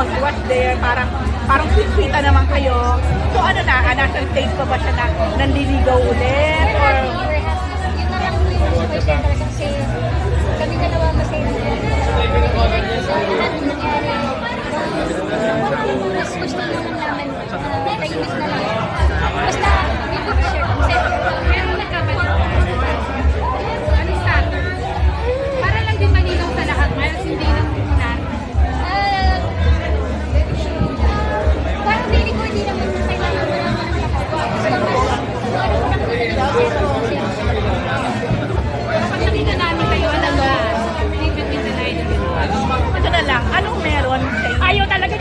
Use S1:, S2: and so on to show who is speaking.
S1: tapos was there, parang parang sweet-sweeta naman kayo. So ano na, ah, nasa stage pa ba siya na nandiligaw ulit? Or,
S2: Yun na lang po yung first time talaga kasi kami dalawa masaya na yun. So, lahat ng nangyari, mas gusto na
S1: doon. Ayaw
S3: talaga